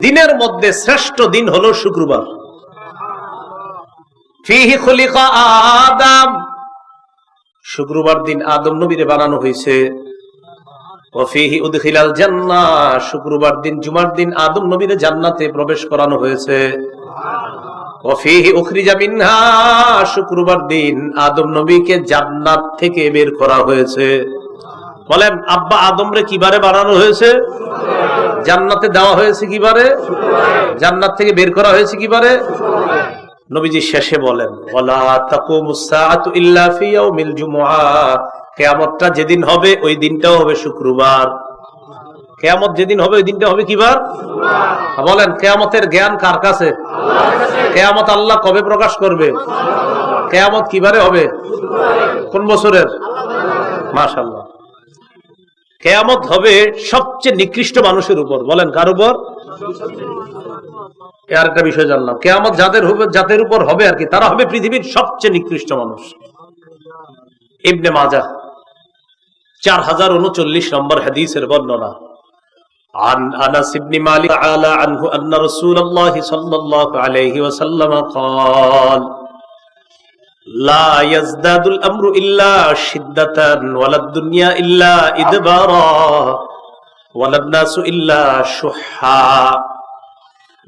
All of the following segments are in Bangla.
দিনের মধ্যে শ্রেষ্ঠ দিন হলো শুক্রবার। শুক্রবার দিন আদম নবীরে বানানো হয়েছে। শুক্রবার দিন জুমার দিন আদম নবীরে জান্নাতে প্রবেশ করানো হয়েছে। শুক্রবার দিন আদম নবীকে জান্নাত থেকে বের করা হয়েছে। বলেন, আব্বা আদমরে কিবারে বানানো হয়েছে? জান্নাতে দেওয়া হয়েছে কি কিবারে জান্নাত থেকে বের করা হয়েছে কি কিবারে নবীজি শেষে বলেন জুমআ। যেদিন হবে, ওই দিনটাও হবে শুক্রবার। কেয়ামত যেদিন হবে, ওই দিনটা হবে কিবার বলেন, কেয়ামতের জ্ঞান কার কাছে? কেয়ামত আল্লাহ কবে প্রকাশ করবে? কেয়ামত কিবারে হবে? কোন বছরের? মাশাল্লাহ কেয়ামত হবে সবচেয়ে নিকৃষ্ট মানুষের উপর বলেন কার উপর এ আর একটা বিষয় জানলাম কেয়ামত যাদের হবে যাদের উপর হবে আর কি তারা হবে পৃথিবীর সবচেয়ে নিকৃষ্ট মানুষ ইবনে মাজা চার হাজার উনচল্লিশ নম্বর হাদিসের বর্ণনা عن انس بن مالك تعالى عنه ان رسول الله صلى الله عليه وسلم قال লা ইয়াজদাদুল আমরু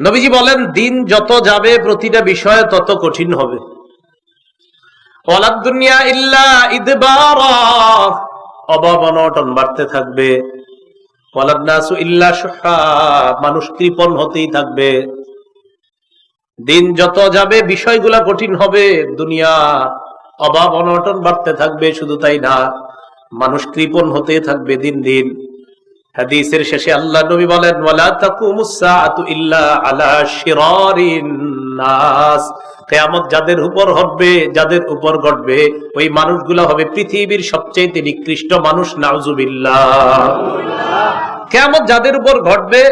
নবীজি বলেন, দিন যত যাবে, প্রতিটা বিষয় তত কঠিন হবে। ওয়ালাদ দুনিয়া ইল্লা ইদবারা, অভাব অনটন বাড়তে থাকবে। ওয়ালাদ ইল্লা মানুষ কৃপণ হতেই থাকবে। দিন যত যাবে, বিষয়গুলা কঠিন হবে। দুনিয়া অভাব, অনটন বাড়তে থাকবে, শুধু তাই না। মানুষ কৃপণ হতে থাকবে দিন দিন। হাদিসের শেষে আল্লাহ নবী বলেন যাদের উপর হবে যাদের উপর ঘটবে, ওই মানুষগুলা হবে পৃথিবীর সবচেয়ে নিকৃষ্ট মানুষ, নাউজুবিল্লাহ। কিয়ামত যাদের উপর ঘটবে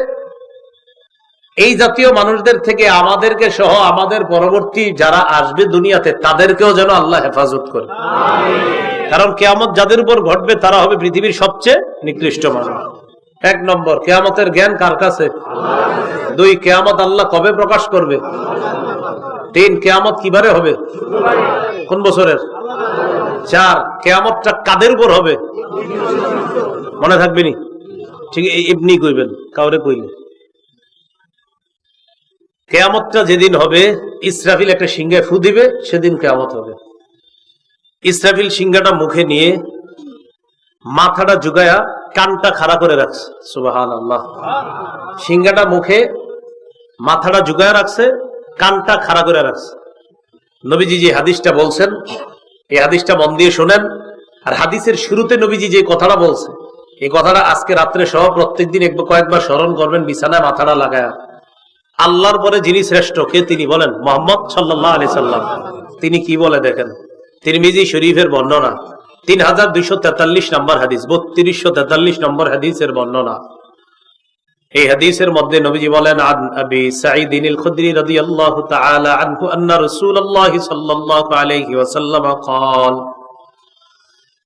এই জাতীয় মানুষদের থেকে আমাদেরকে সহ আমাদের পরবর্তী যারা আসবে দুনিয়াতে তাদেরকেও যেন আল্লাহ হেফাজত করে। কারণ কেয়ামত যাদের উপর ঘটবে তারা হবে পৃথিবীর সবচেয়ে নিকৃষ্ট মানুষ। এক নম্বর কেয়ামতের জ্ঞান কার কাছে? দুই কেয়ামত আল্লাহ কবে প্রকাশ করবে? তিন কেয়ামত কীভাবে হবে? কোন বছরের? চার কেয়ামতটা কাদের উপর হবে? মনে থাকবেনি ঠিক এমনি কইবেন কাউরে কইলে। কেয়ামতটা যেদিন হবে, ইসরাফিল একটা সিংহায় ফু দিবে, সেদিন কেয়ামত হবে। ইসরাফিল সিংহাটা মুখে নিয়ে মাথাটা জুগায়া কানটা খাড়া করে রাখছে। সুবাহান আল্লাহ সিংহাটা মুখে মাথাটা জুগায়া রাখছে, কানটা খাড়া করে রাখছে। নবীজি যে হাদিসটা বলছেন, এই হাদিসটা মন দিয়ে শোনেন। আর হাদিসের শুরুতে নবীজি যে কথাটা বলছে, এই কথাটা আজকে রাত্রে সহ প্রত্যেকদিন একবার কয়েকবার স্মরণ করবেন, বিছানায় মাথাটা লাগায়া। আল্লাহর পরে যিনি শ্রেষ্ঠ কে তিনি বলেন মোহাম্মদ সাল্লাহ আলি সাল্লাম তিনি কি বলে দেখেন তিরমিজি শরীফের বর্ণনা তিন হাজার দুইশো তেতাল্লিশ নম্বর হাদিস বত্রিশশো তেতাল্লিশ নম্বর হাদিসের বর্ণনা এই হাদিসের মধ্যে নবীজি বলেন আন আবি সাঈদিন আল খুদরি রাদিয়াল্লাহু তাআলা আনহু আন্না রাসূলুল্লাহ সাল্লাল্লাহু আলাইহি ওয়াসাল্লাম قال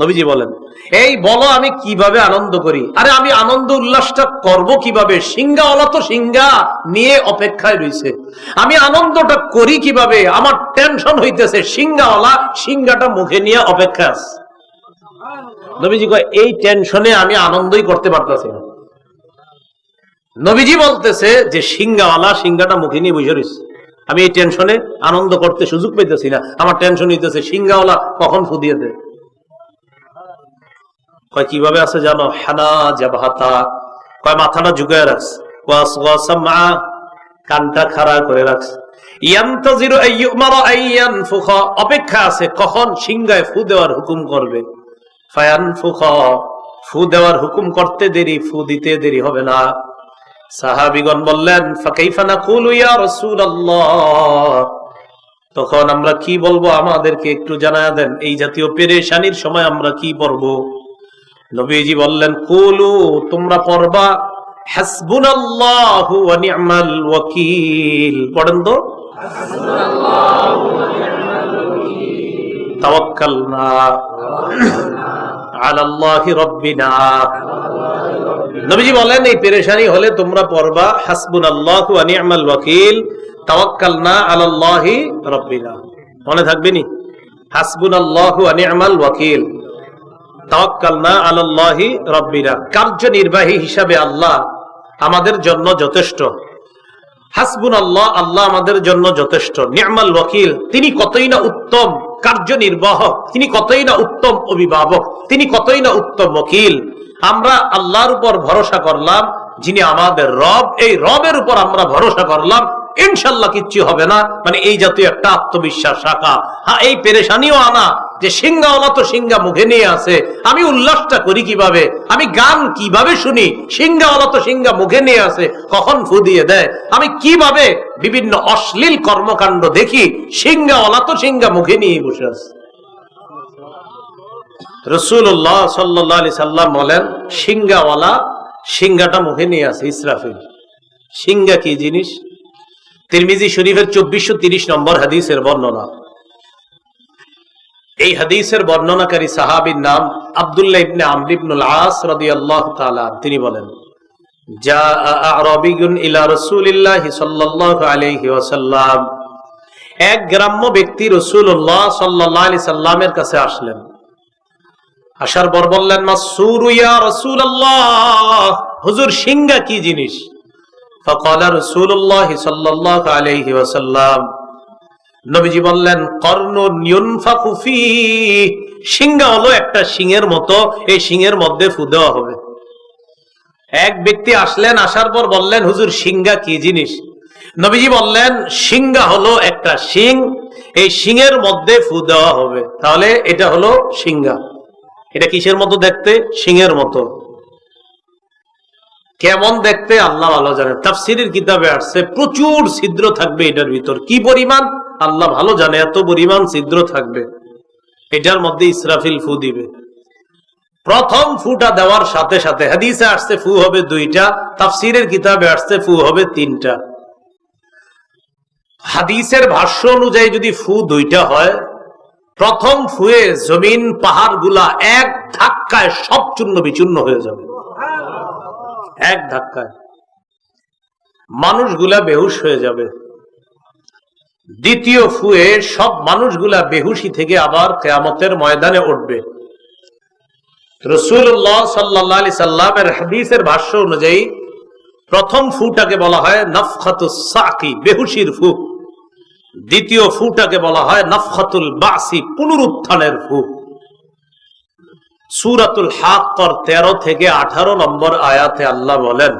নবীজি বলেন, এই বলো আমি কীভাবে আনন্দ করি? আরে আমি আনন্দ উল্লাসটা করব কীভাবে? সিংহাওয়ালা তো সিংহা নিয়ে অপেক্ষায় রয়েছে আমি আনন্দটা করি কীভাবে? আমার টেনশন হইতেছে, সিংহাওয়ালা সিংহাটা মুখে নিয়ে অপেক্ষা আছে। নবীজি কয়, এই টেনশনে আমি আনন্দই করতে পারতেছি না। নবীজি বলতেছে যে, সিংহাওয়ালা সিংহাটা মুখে নিয়ে বুঝে রয়েছে আমি এই টেনশনে আনন্দ করতে সুযোগ পেতেছি না। আমার টেনশন হইতেছে, সিংহাওয়ালা কখন ফুদিয়ে দেয়? কয়, কীভাবে আছে জানো? হানা জাবাহাতা। কয়, মাথাটা ঝুঁকায় রাখছে। কানটা খাড়া করে রাখছে। অপেক্ষা আছে, কখন সিংহায় ফু দেওয়ার হুকুম করবে। ফায়ানফুখা। ফু দেওয়ার হুকুম করতে দেরি, ফু দিতে দেরি হবে না। সাহাবিগণ বললেন, ফাকাইফা নাকুলু ইয়া রাসূলুল্লাহ? তখন আমরা কি বলব আমাদেরকে একটু জানায়া দেন, এই জাতীয় পেরেশানির সময় আমরা কি পড়ব? নবীজি বললেন, কুলু, তোমরা পড়বা পড়েন তো? নবীজি বলেন, এই পেরেশানি হলে তোমরা পড়বা, হাসবুনাল্লাহু ওয়া নি'মাল ওয়াকিল, তাওয়াক্কালনা আলাল্লাহি রাব্বিনা। মনে থাকবে নি? হাসবুনাল্লাহু ওয়া নি'মাল কার্যনির্বাহী হিসাবে আল্লাহ আমাদের জন্য যথেষ্ট। হাসবুন আল্লাহ আল্লাহ আমাদের জন্য যথেষ্ট। নিয়ামাল ওয়াকিল, তিনি কতই না উত্তম কার্যনির্বাহক তিনি কতই না উত্তম অভিভাবক, তিনি কতই না উত্তম ওকিল। আমরা আল্লাহর উপর ভরসা করলাম, যিনি আমাদের রব, এই রবের উপর আমরা ভরসা করলাম, ইনশাল্লাহ কিচ্ছু হবে না। মানে এই জাতীয় একটা আত্মবিশ্বাস রাখা। হ্যাঁ এই পেরেশানিও আনা। যে সিংহাওয়ালা তো সিংহা মুখে নিয়ে আছে, আমি উল্লাসটা করি কীভাবে? আমি গান কীভাবে শুনি? সিংহাওয়ালা তো সিংহা মুখে নিয়ে আছে, কখন ফু দিয়ে? দেয় আমি কীভাবে বিভিন্ন অশ্লীল কর্মকাণ্ড দেখি, সিংহাওয়ালা তো সিংহা মুখে নিয়ে বসে আছে। রসুল্লাহ সাল্লাহ আলি সাল্লাম বলেন, সিংহাওয়ালা সিংহাটা মুখে নিয়ে আছে ইসরাফিল। সিংহা কি জিনিস? তিরমিজি শরীফের চব্বিশশো তিরিশ নম্বর হাদিসের বর্ণনা। এই হাদিসের বর্ণনাকারী সাহাবির নাম আবদুল্লাহ ইবনে আমর আস রাদিয়াল্লাহু তাআলা, তিনি বলেন যা ইলা আলাইহি ওয়াসাল্লাম। এক গ্রাম্য ব্যক্তি আলাইহি সাল্লামের কাছে আসলেন। আসার পর বললেন মাসুরু ইয়া রাসূলুল্লাহ, হুজুর কি জিনিস? ফাকালা রাসূলুল্লাহ সাল্লাল্লাহু আলাইহি ওয়াসাল্লাম। নবীজি বললেন, কর্ণ নিয়নফাকু ফি সিংহা হলো একটা সিংহের মতো, এই সিংহের মধ্যে ফু দেওয়া হবে। এক ব্যক্তি আসলেন, আসার পর বললেন, হুজুর, সিংহা কি জিনিস? নবীজি বললেন, সিংহা হলো একটা সিং, এই সিংহের মধ্যে ফু দেওয়া হবে। তাহলে এটা হলো সিংহা। এটা কিসের মতো দেখতে? সিংহের মতো। কেমন দেখতে? আল্লাহ ভালো জানে তাফসিরের কিতাবে আসছে, প্রচুর ছিদ্র থাকবে এটার ভিতর। কি পরিমাণ? আল্লাহ ভালো জানে, এত পরিমাণ ছিদ্র থাকবে। এটার মধ্যে ইসরাফিল ফু দিবে। প্রথম ফুটা দেওয়ার সাথে সাথে হাদিসে আসছে, ফু হবে দুইটা, তাফসিরের কিতাবে আসছে, ফু হবে তিনটা। হাদিসের ভাষ্য অনুযায়ী যদি ফু দুইটা হয়, প্রথম ফুয়ে জমিন পাহাড়গুলা এক ধাক্কায় সব চূর্ণ বিচূর্ণ হয়ে যাবে। এক ধাক্কায়। মানুষগুলা বেহুশ হয়ে যাবে। দ্বিতীয় ফুয়ে সব মানুষগুলা বেহুশি থেকে আবার কেয়ামতের ময়দানে উঠবে। রসুল্লাহ সাল্লি সাল্লামের হাদিসের ভাষ্য অনুযায়ী প্রথম ফুটাকে বলা হয় নফখাতুস সাকি, বেহুশির ফু দ্বিতীয় ফুটাকে বলা হয় নফখাতুল বাসি, পুনরুত্থানের ফু সুরাতুল হাক্কর তেরো থেকে আঠারো নম্বর আয়াতে আল্লাহ বলেন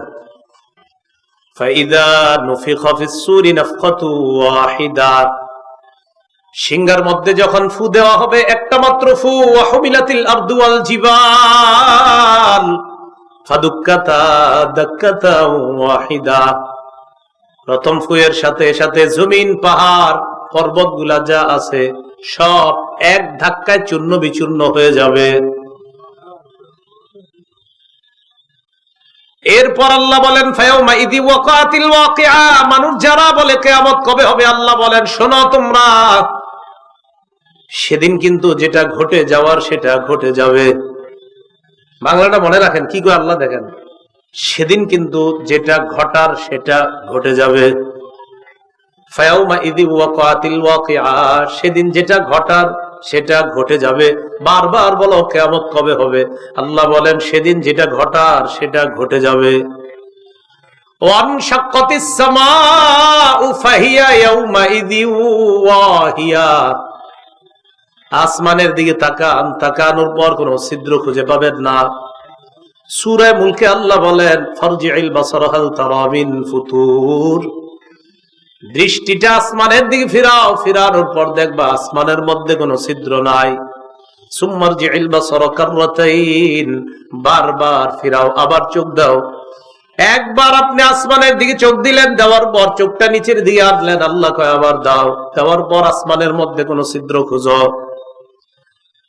সিংহার মধ্যে যখন ফু দেওয়া হবে, একটা মাত্র ফু ফাদুক্কাতা, দাক্কাতা ওয়াহিদা। প্রথম ফুয়ের সাথে সাথে জমিন, পাহাড়, পর্বতগুলা যা আছে, সব এক ধাক্কায় চূর্ণ বিচূর্ণ হয়ে যাবে। এরপর আল্লাহ বলেন মানুষ যারা বলে কেয়ামত কবে হবে, আল্লাহ বলেন, শোনো তোমরা, সেদিন কিন্তু যেটা ঘটে যাওয়ার সেটা ঘটে যাবে। বাংলাটা মনে রাখেন, কি করে আল্লাহ দেখেন? সেদিন কিন্তু যেটা ঘটার সেটা ঘটে যাবে। সেদিন যেটা ঘটার সেটা ঘটে যাবে। বারবার বলো কেমত কবে হবে? আল্লাহ বলেন, সেদিন যেটা ঘটার সেটা ঘটে যাবে। আসমানের দিকে তাকান, তাকানোর পর কোন ছিদ্র খুঁজে পাবেন না। সুরায় মুলকে আল্লাহ বলেন ফরজি ফরজিল বাসরহাল তারামিন ফুতুর। দৃষ্টিটা আসমানের দিকে ফিরাও, ফিরানোর পর দেখবা আসমানের মধ্যে কোনো ছিদ্র নাই। সুম্মার যে বারবার ফিরাও, আবার চোখ দাও। একবার আপনি আসমানের দিকে চোখ দিলেন, দেওয়ার পর চোখটা নিচের দিকে আনলেন, আল্লাহ কয় আবার দাও। দেওয়ার পর আসমানের মধ্যে কোনো ছিদ্র খুঁজো।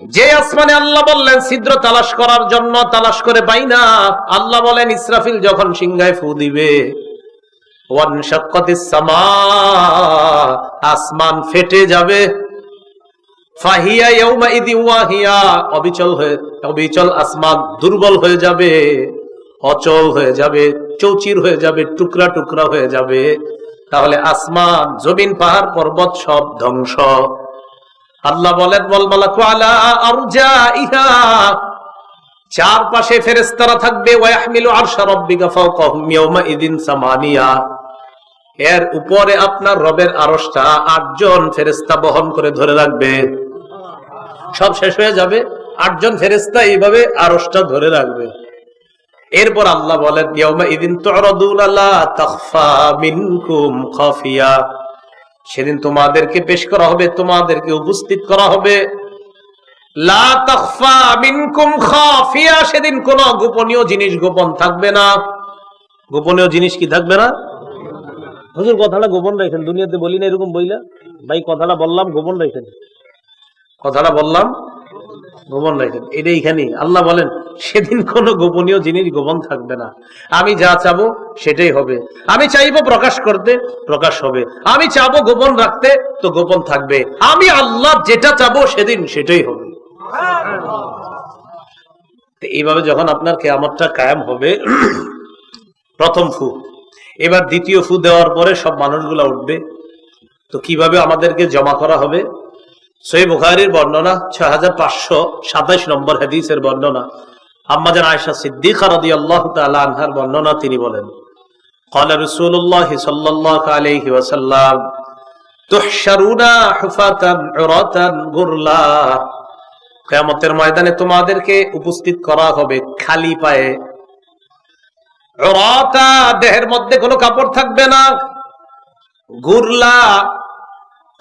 যে আসমানে আল্লাহ বললেন, ছিদ্র তালাশ করার জন্য তালাশ করে পাই না। আল্লাহ বলেন, ইসরাফিল যখন সিংহায় ফু দিবে আসমান ফেটে যাবে। অবিচল হয়ে, অবিচল আসমান দুর্বল হয়ে যাবে, অচল হয়ে যাবে, চৌচির হয়ে যাবে, টুকরা টুকরা হয়ে যাবে। তাহলে আসমান, জমিন, পাহাড়, পর্বত সব ধ্বংস। আল্লাহ বলেন চারপাশে ফেরেশতারা থাকবে এর উপরে আপনার রবের আরশটা আটজন ফেরেশতা বহন করে ধরে রাখবে। সব শেষ হয়ে যাবে, আটজন ফেরেশতা এইভাবে আরশটা ধরে রাখবে। এরপর আল্লাহ বলেন সেদিন তোমাদেরকে পেশ করা হবে তোমাদেরকে উপস্থিত করা হবে। সেদিন কোন গোপনীয় জিনিস গোপন থাকবে না। গোপনীয় জিনিস কি থাকবে না? হুজুর কথাটা গোপন রাখেন দুনিয়াতে বলি না এরকম বইলা। ভাই কথাটা বললাম গোপন রাখেন। কথাটা বললাম গোপন রাখেন। এটা এইখানেই আল্লাহ বলেন, সেদিন কোন গোপনীয় জিনিস গোপন থাকবে না। আমি যা চাবো সেটাই হবে। আমি চাইব প্রকাশ করতে, প্রকাশ হবে। আমি চাবো গোপন রাখতে, তো গোপন থাকবে। আমি আল্লাহ যেটা চাবো সেদিন সেটাই হবে। এইভাবে যখন আপনার কেয়ামতটা কায়েম হবে, প্রথম ফু। এবার দ্বিতীয় ফু দেওয়ার পরে সব মানুষগুলা উঠবে। তো কীভাবে আমাদেরকে জমা করা হবে? সই বুখারির বর্ণনা ছয় হাজার পাঁচশো সাতাইশ নম্বর হাদিসের বর্ণনা আম্মাজান আয়সা সিদ্দিকা রাদি আল্লাহ আনহার বর্ণনা তিনি বলেন قال رسول الله صلى الله عليه وسلم تحشرون حفاة عراة غرلا কিয়ামতের ময়দানে তোমাদেরকে উপস্থিত করা হবে খালি পায়ে উরাতা দেহের মধ্যে কোনো কাপড় থাকবে না গুরলা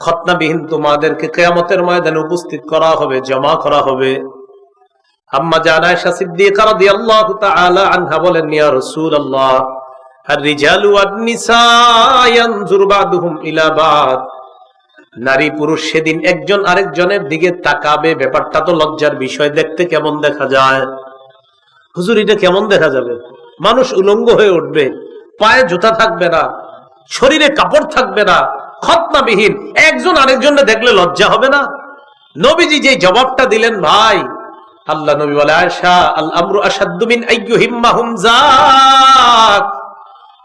খতনাবিহীন তোমাদেরকে কেয়ামতের ময়দানে উপস্থিত করা হবে, জমা করা হবে। আম্মা আনহা বলেন আর-রিজালু নারী পুরুষ সেদিন একজন আরেকজনের দিকে তাকাবে, ব্যাপারটা তো লজ্জার বিষয়, দেখতে কেমন দেখা যায়? হুজুর, এটা কেমন দেখা যাবে? মানুষ উলঙ্গ হয়ে উঠবে, পায়ে জুতা থাকবে না, শরীরে কাপড় থাকবে না খতনাবিহীন। একজন আরেকজনে দেখলে লজ্জা হবে না? নবীজি যে জবাবটা দিলেন, ভাই, আল্লাহ নবী বলে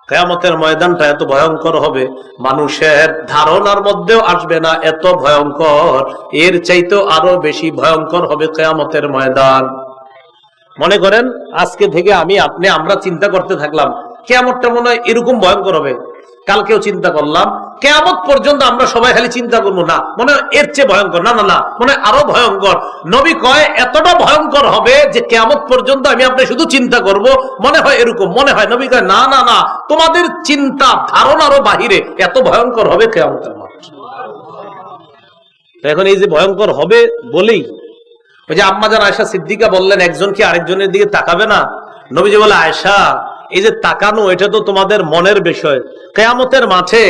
কেয়ামতের ময়দানটা এত ভয়ঙ্কর হবে, মানুষের ধারণার মধ্যেও আসবে না এত ভয়ঙ্কর। এর চাইতেও আরও বেশি ভয়ঙ্কর হবে কেয়ামতের ময়দান। মনে করেন, আজকে থেকে আমি আপনি, আমরা চিন্তা করতে থাকলাম, কেয়ামতটা মনে হয় এরকম ভয়ঙ্কর হবে। কালকেও চিন্তা করলাম কেয়ামত পর্যন্ত আমরা সবাই খালি চিন্তা করব, না, মনে হয় এর চেয়ে ভয়ঙ্কর, না না না, মনে আরও ভয়ঙ্কর। নবী কয়, এতটা ভয়ঙ্কর হবে যে কেয়ামত পর্যন্ত আমি আপনি শুধু চিন্তা করব, মনে হয় এরকম, মনে হয়। নবী কয়, না না না, তোমাদের চিন্তা ধারণারও বাহিরে এত ভয়ঙ্কর হবে কেয়ামতের মাঠ। এখন এই যে ভয়ঙ্কর হবে বলেই, ওই যে আম্মাজান আয়সা সিদ্দিকা বললেন, একজন কি আরেকজনের দিকে তাকাবে না? নবীজি বলে আয়সা এই যে তাকানো, এটা তো তোমাদের মনের বিষয়। কেয়ামতের মাঠে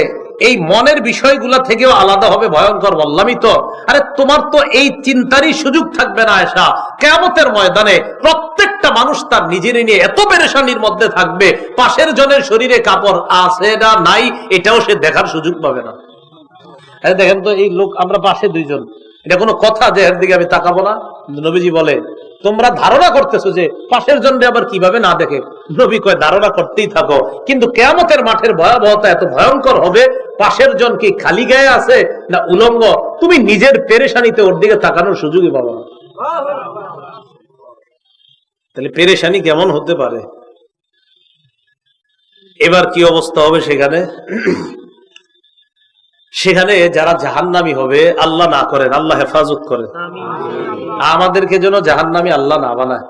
এই মনের বিষয়গুলা থেকেও আলাদা হবে, ভয়ঙ্কর বললামই তো। আরে তোমার তো এই চিন্তারই সুযোগ থাকবে না আয়সা কেয়ামতের ময়দানে প্রত্যেকটা মানুষ তার নিজেরই নিয়ে এত পেরেশানির মধ্যে থাকবে, পাশের জনের শরীরে কাপড় আছে না নাই, এটাও সে দেখার সুযোগ পাবে না। দেখেন তো এই লোক, আমরা পাশে দুইজন। এটা কোনো কথা যে এর দিকে আমি তাকাবো না? নবীজি বলে, তোমরা ধারণা করতেছো যে পাশের জন্য আবার কীভাবে না দেখে? নবী কয়, ধারণা করতেই থাকো। কিন্তু কেয়ামতের মাঠের ভয়াবহতা এত ভয়ঙ্কর হবে পাশের জন কি খালি গায়ে আছে না উলঙ্গ? তুমি নিজের পেরেশানিতে ওর দিকে তাকানোর সুযোগই পাবো না। তাহলে পেরেশানি কেমন হতে পারে? এবার কি অবস্থা হবে সেখানে? সেখানে যারা জাহান্নামি হবে, আল্লাহ না করেন, আল্লাহ হেফাজত করেন। আমাদেরকে যেন জাহান্নামি আল্লাহ না বানায়।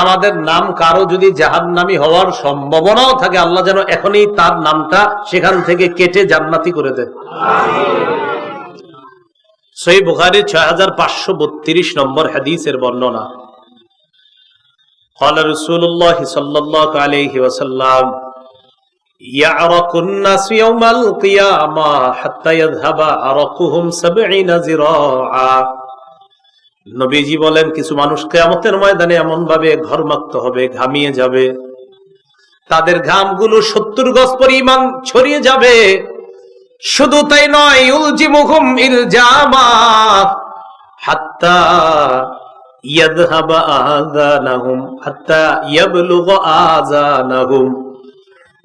আমাদের নাম কারো যদি জাহান্নামি হওয়ার সম্ভাবনাও থাকে আল্লাহ যেন এখনই তার নামটা সেখান থেকে কেটে জান্নাতি করে দেয় সই বুখারি ছয় হাজার পাঁচশো বত্রিশ নম্বর হাদিসের বর্ণনা قال رسول الله صلى الله عليه وسلم يعرق الناس يوم القيامة حتى يذهب عرقهم سبعين زراعا নবীজি বলেন, কিছু মানুষ কেয়ামতের ময়দানে এমন ভাবে ঘরমাক্ত হবে, ঘামিয়ে যাবে। তাদের ঘামগুলো সত্তর গজ পরিমাণ ছড়িয়ে যাবে। শুধু তাই নয় উলজি হাত্তা ইয়াদহাবা আযানাহুম, হাত্তা আযানাহুম।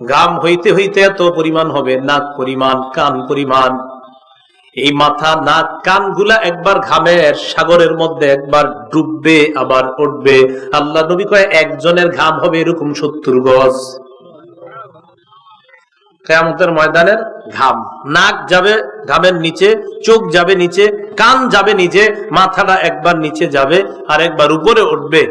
গাম হইতে হইতে এত পরিমাণ হবে, নাক পরিমাণ, কান পরিমাণ। এই মাথা, নাক কানগুলা একবার ঘামের সাগরের মধ্যে একবার ডুববে, আবার উঠবে আল্লাহ নবী কয়, একজনের ঘাম হবে এরকম সত্তর গজ। কেয়ামতের ময়দানের ঘাম। নাক যাবে ঘামের নিচে, চোখ যাবে নিচে, কান যাবে নিচে মাথাটা একবার নিচে যাবে আর একবার উপরে উঠবে।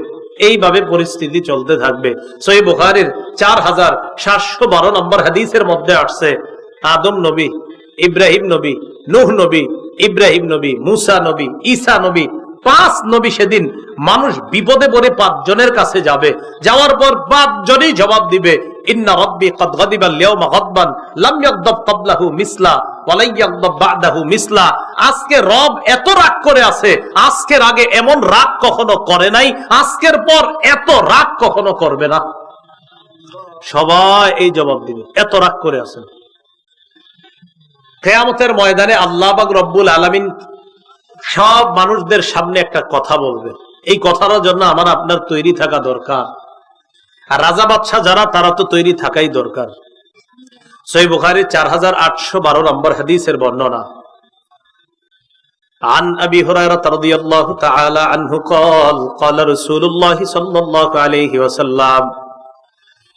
এইভাবে পরিস্থিতি চলতে থাকবে। সই বুখারির চার হাজার সাতশো বারো নম্বর হাদিসের মধ্যে আসছে, আদম নবী ইব্রাহিম নবী, নুহ নবী, ইব্রাহিম নবী, মুসা নবী, ঈসা নবী, পাঁচ নবী সেদিন মানুষ বিপদে পড়ে পাঁচজনের কাছে যাবে। যাওয়ার পর পাঁচজনই জবাব দিবে এত রাগ করে আছে, আজকের আগে এমন রাগ কখনো করে নাই, আজকের পর এত রাগ কখনো করবে না। সবাই এই জবাব দিবে, এত রাগ করে আছেন। কেয়ামতের ময়দানে আল্লাহ বাগ রব্বুল আলামিন সব মানুষদের সামনে একটা কথা বলবে এই কথাটার জন্য আমার আপনার তৈরি থাকা দরকার আর রাজা বাদশাহ যারা তারা তো তৈরি থাকাই দরকার সই বুখারি চার হাজার আটশো বারো নম্বর হাদিসের বর্ণনা عن أبي هريرة رضي الله تعالى عنه قال قال رسول الله صلى الله عليه وسلم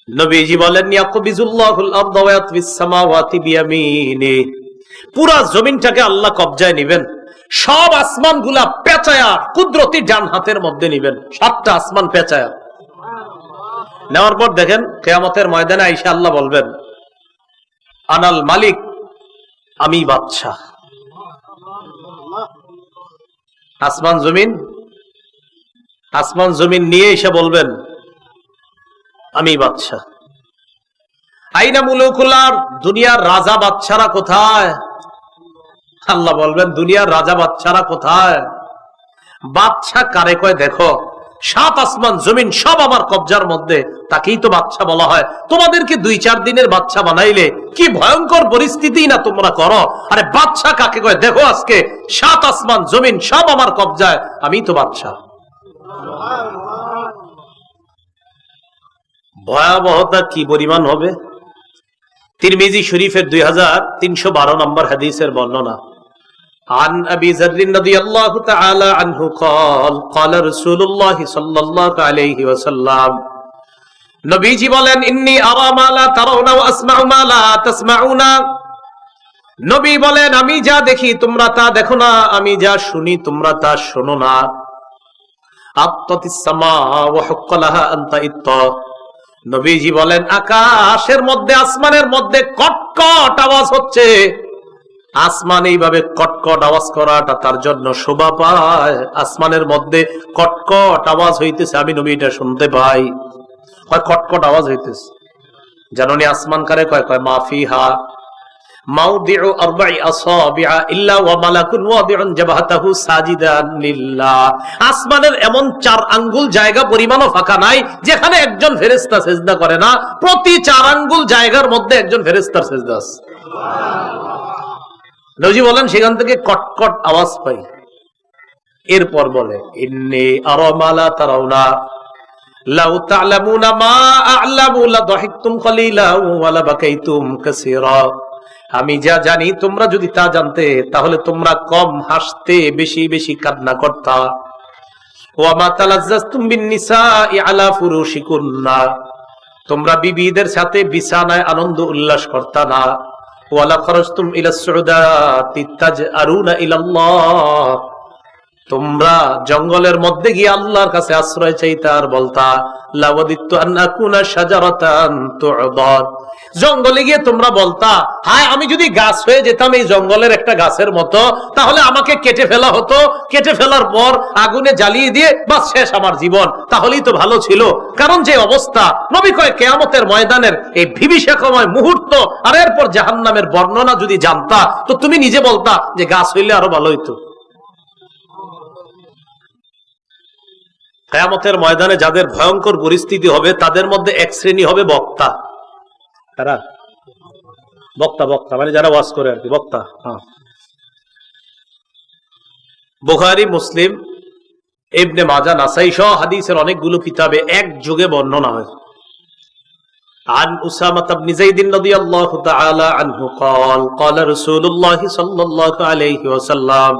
নবীজি বলেন ইয়াকবিজুল্লাহুল আরদ ওয়া ইয়াতবিস সামাওয়াতি বিয়ামিনি পুরা জমিনটাকে আল্লাহ কবজায় নেবেন। সব আসমানগুলা পেঁচায়া কুদরতি ডান হাতের মধ্যে নিবেন। সাতটা আসমান পেঁচায়া। নেওয়ার পর দেখেন, কেয়ামতের ময়দানে আইসা আল্লাহ বলবেন, আনাল মালিক, আমি বাদশাহ। আসমান জমিন আসমান জমিন নিয়ে এসে বলবেন, আমি বাদশাহ। আইনা দুনিয়ার রাজা বাচ্চারা কোথায়? আল্লাহ বলবেন, দুনিয়ার রাজা বাচ্চারা কোথায়? বাচ্চা কারে কয়, দেখো, সাত আসমান জমিন সব আমার কবজার মধ্যে। তাকেই তো বাচ্চা বলা হয়। তোমাদেরকে দুই চার দিনের বাচ্চা বানাইলে কি ভয়ঙ্কর পরিস্থিতি না তোমরা করো? আরে বাচ্চা কাকে কয়, দেখো আজকে সাত আসমান জমিন সব আমার কবজায়। আমি তো বাচ্চা ভয়াবহতা কি পরিমাণ হবে? তিরমিজি শরীফের দুই হাজার তিনশো বারো নম্বর হাদিসের বর্ণনা عن أبي ذر رضي الله تعالى عنه قال قال رسول الله صلى الله عليه وسلم নবীজি বলেন ইন্নি আরা মা লা তারাউনা ওয়া আসমাউ মা লা তাসমাউনা নবী বলেন আমি যা দেখি তোমরা তা দেখো না আমি যা শুনি তোমরা তা শোনো না আত্তাতিস সামা ওয়া হুক্কালাহা আনতা ইত্তা নবীজি বলেন, আকাশের মধ্যে, আসমানের মধ্যে কটকট আওয়াজ হচ্ছে। আসমান এইভাবে কটকট আওয়াজ করাটা তার জন্য শোভা পায়। আসমানের মধ্যে কটকট আওয়াজ হইতেছে, আমি নবী এটা শুনতে পাই। কয় কটকট আওয়াজ হইতেছে? জাননি আসমান কারে কয়? কয় মাফিহা আসমানের এমন চার আঙ্গুল জায়গা পরিমাণও ফাঁকা নাই, যেখানে একজন ফেরেশতা সেজদা করে না। প্রতি চার আঙ্গুল জায়গার মধ্যে একজন ফেরেশতার সেজদা আছে। বলেন, সেখান থেকে কটকট আওয়াজ পাই। এরপর বলে, ইন্নি আরা মালা তারাউনা। লাউ মা কাসীরা। আমি যা জানি, তোমরা যদি তা জানতে, তাহলে তোমরা কম হাসতে বেশি বেশি কান্না করতা। তোমরা বিবিদের সাথে বিছানায় আনন্দ উল্লাস করতা না। ওয়ালা খরজতুম ইলা সুদাতি তাজআরুনা ইলাল্লাহ। তোমরা জঙ্গলের মধ্যে গিয়ে আল্লাহর কাছে আশ্রয় চাইতে আর বলতা শাজারাতান জঙ্গলে গিয়ে তোমরা বলতা, হায়, আমি যদি গাছ হয়ে যেতাম এই জঙ্গলের একটা গাছের মতো, তাহলে আমাকে কেটে ফেলা হতো। কেটে ফেলার পর আগুনে জ্বালিয়ে দিয়ে, বাস শেষ আমার জীবন। তাহলেই তো ভালো ছিল। কারণ যে অবস্থা, নবী কয়, কেয়ামতের ময়দানের এই বিভীষিকাময় মুহূর্ত, আর এরপর জাহান্নামের বর্ণনা যদি জানতা, তো তুমি নিজে বলতা যে গাছ হইলে আরও ভালো হইতো। কেয়ামতের ময়দানে যাদের ভয়ঙ্কর পরিস্থিতি হবে তাদের মধ্যে এক শ্রেণী হবে বক্তা তারা বক্তা বক্তা মানে যারা ওয়াজ করে আর কি বক্তা হ্যাঁ বুখারি মুসলিম ইবনে মাজা নাসাই সহ হাদিসের অনেকগুলো কিতাবে এক যুগে বর্ণনা হয় عن أسامة بن زيد رضي الله تعالى عنه قال قال رسول الله صلى الله عليه وسلم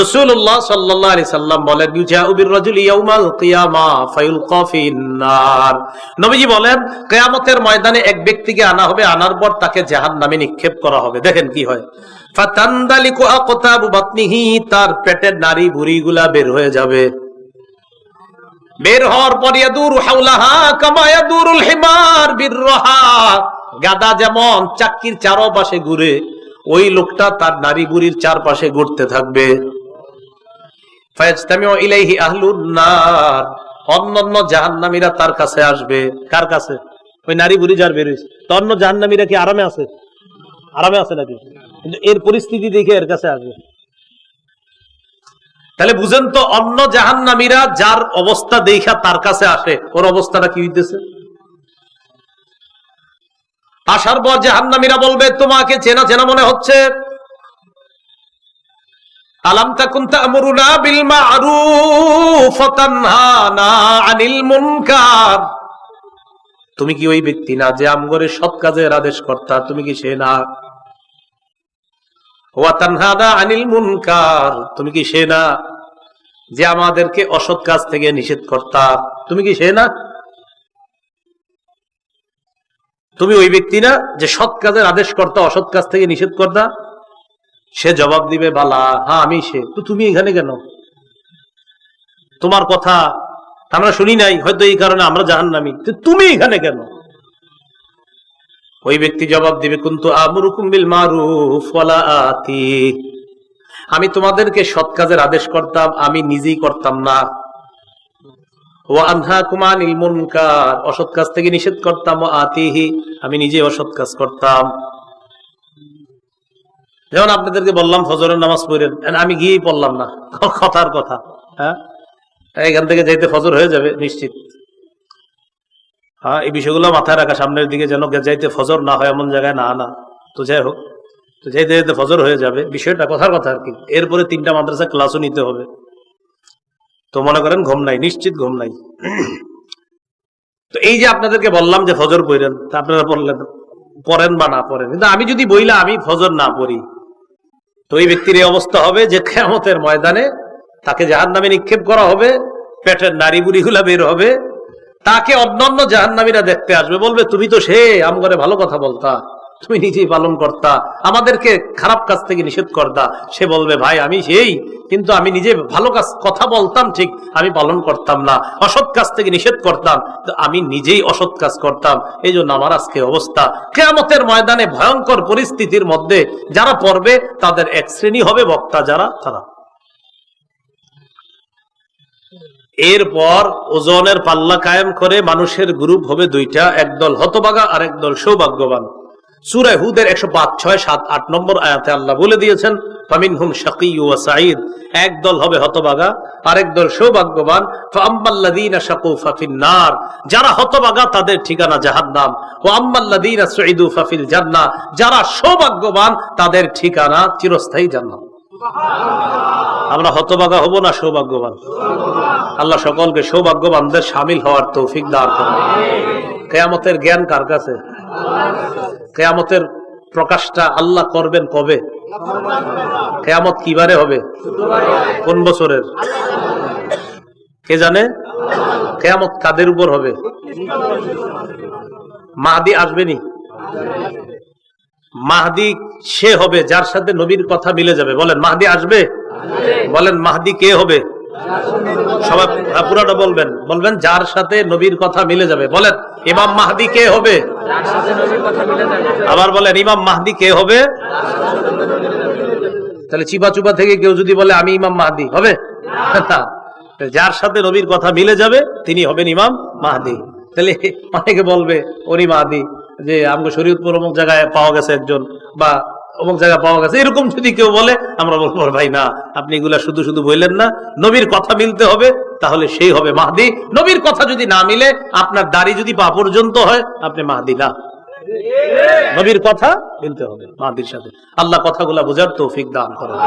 রসুল্লাহ সাল্লাহ আলি সাল্লাম বলেন নবীজি বলেন, কিয়ামতের ময়দানে এক ব্যক্তিকে আনা হবে, আনার পর তাকে জাহান্নামে নিক্ষেপ করা হবে। দেখেন কি হয়। ফাতান্দালিকু আকতাবু তার পেটের নারী বুড়িগুলা বের হয়ে যাবে। বের হওয়ার পর ইয়াদুর হাওলাহা কামা ইয়াদুরুল হিমার বিররাহা গাদা যেমন চাক্কির চারপাশে ঘুরে, ওই লোকটা তার নারী বুড়ির চারপাশে ঘুরতে থাকবে। জাহান্নামীরা তার কাছে আসবে। কার কাছে? ওই নারী বুড়ি যার বের তো অন্য জাহান্নামীরা কি আরামে আছে? আরামে আছে নাকি? কিন্তু এর পরিস্থিতি দেখে এর কাছে আসবে। তাহলে বুঝেন তো, অন্য জাহান্নামীরা যার অবস্থা দেখা তার কাছে আসে। ওর অবস্থাটা কি হইতেছে? আসার পর জাহান্নামীরা বলবে, তোমাকে চেনা চেনা মনে হচ্ছে। আলাম তাকুন তা'মুরুনা বিল আনিল মুনকার। তুমি কি ওই ব্যক্তি না যে আমগরে সৎ কাজের আদেশ কর্তা? তুমি কি সে না? ওয়া আনিল মুনকার। তুমি কি সে না যে আমাদেরকে অসৎ কাজ থেকে নিষেধ কর্তা? তুমি কি সে না? তুমি ওই ব্যক্তি না যে সৎ কাজের আদেশ কর্তা, অসৎ কাজ থেকে নিষেধ কর্তা? সে জবাব দিবে, বালা হ্যাঁ আমি সে। তো তুমি এখানে কেন? তোমার কথা আমরা শুনি নাই, হয়তো এই কারণে আমরা জাহান নামি তুমি এখানে কেন? ওই ব্যক্তি জবাব দিবে, কিন্তু আমি তোমাদেরকে সৎ কাজের আদেশ করতাম, আমি নিজেই করতাম না। ও আনহা কুমানিল মুনকার, অসৎ কাজ থেকে নিষেধ করতাম ও আতিহি, আমি নিজে অসৎ কাজ করতাম। যেমন আপনাদেরকে বললাম, ফজরের নামাজ পড়েন। আমি গিয়েই পড়লাম না। কথার কথা হ্যাঁ? এখান থেকে যাইতে ফজর হয়ে যাবে, নিশ্চিত। হ্যাঁ এই বিষয়গুলো মাথায় রাখা, সামনের দিকে যেন যাইতে ফজর না হয়, এমন জায়গায় না আনা। তো যাই হোক, তো যাইতে যাইতে ফজর হয়ে যাবে, বিষয়টা কথার কথা আর কি। এরপরে তিনটা মাদ্রাসা ক্লাসও নিতে হবে। তো মনে করেন ঘুম নাই, নিশ্চিত ঘুম নাই। তো এই যে আপনাদেরকে বললাম যে ফজর পড়েন, তা আপনারা পড়লেন, পড়েন বা না পড়েন? কিন্তু আমি যদি বইলা আমি ফজর না পড়ি তো এই ব্যক্তির এই অবস্থা হবে যে কেমতের ময়দানে তাকে জাহান নামে নিক্ষেপ করা হবে, পেটের নারী বুড়ি গুলা বের হবে, তাকে অন্যান্য জাহান্নামীরা দেখতে আসবে, বলবে, তুমি তো সে, আমগরে ভালো কথা বলতা। তুমি নিজেই পালন করতা, আমাদেরকে খারাপ কাজ থেকে নিষেধ করতা। সে বলবে, ভাই, আমি সেই, কিন্তু আমি নিজে ভালো কাজ, কথা বলতাম ঠিক, আমি পালন করতাম না। অসৎ কাজ থেকে নিষেধ করতাম আমি নিজেই অসৎ কাজ করতাম। এই জন্য আমার আজকে অবস্থা। কেয়ামতের ময়দানে ভয়ঙ্কর পরিস্থিতির মধ্যে যারা পড়বে, তাদের এক শ্রেণি হবে বক্তা যারা, তারা। এরপর ওজনের পাল্লা কায়েম করে মানুষের গ্রুপ হবে দুইটা, একদল হতবাগা আর একদল সৌভাগ্যবান। সুরে হুদের একশো পাঁচ, ছয়, সাত, আট নম্বর আয়াতে আল্লাহ বলে দিয়েছেন ফামিন হুম শাকি সাঈদ একদল হবে হতবাগা, আরেক দল সৌভাগ্যবান ফাম্মাল্লাযীনা শাকু ফাফিন নার যারা হতবাগা তাদের ঠিকানা জাহান্নাম ও আম্মাল্লাযীনা সুঈদু ফাফিল জান্নাহ যারা সৌভাগ্যবান তাদের ঠিকানা চিরস্থায়ী জান্নাত আমরা হতবাগা হব না সৌভাগ্যবান? আল্লাহ সকলকে সৌভাগ্যবানদের সামিল হওয়ার তৌফিক দান করেন। কেয়ামতের জ্ঞান কার কাছে? কেয়ামতের প্রকাশটা আল্লাহ করবেন কবে? কেয়ামত কিবারে হবে? কোন বছরের? কে জানে? কেয়ামত কাদের উপর হবে? মাহাদি আসবেনি? মাহাদি সে হবে যার সাথে নবীর কথা মিলে যাবে। বলেন, মাহাদি আসবে? বলেন, মাহাদি কে হবে? সবাই হ্যাঁ, পুরাটা বলবেন। বলবেন যার সাথে নবীর কথা মিলে যাবে। বলেন ইমাম মাহদি কে হবে? আবার বলেন ইমাম মাহদি কে হবে? তাহলে চিপা চুপা থেকে কেউ যদি বলে আমি ইমাম মাহদি হবে? যার সাথে নবীর কথা মিলে যাবে তিনি হবেন ইমাম মাহদি। তাহলে অনেকে বলবে ওরি মাহদি যে আমাকে শরীয়তপুর অমুক জায়গায় পাওয়া গেছে একজন বা অমুক জায়গায় পাওয়া গেছে। এরকম যদি কেউ বলে, আমরা বলব ভাই, না, আপনি এগুলা শুধু শুধু বললেন না। নবীর কথা মিলতে হবে, তাহলে সেই হবে মাহদি। নবীর কথা যদি না মিলে, আপনার দাড়ি যদি পা পর্যন্ত হয়, আপনি মাহদি না। নবীর কথা মিলতে হবে মাহদির সাথে। আল্লাহ কথাগুলা বোঝার তৌফিক দান করেন।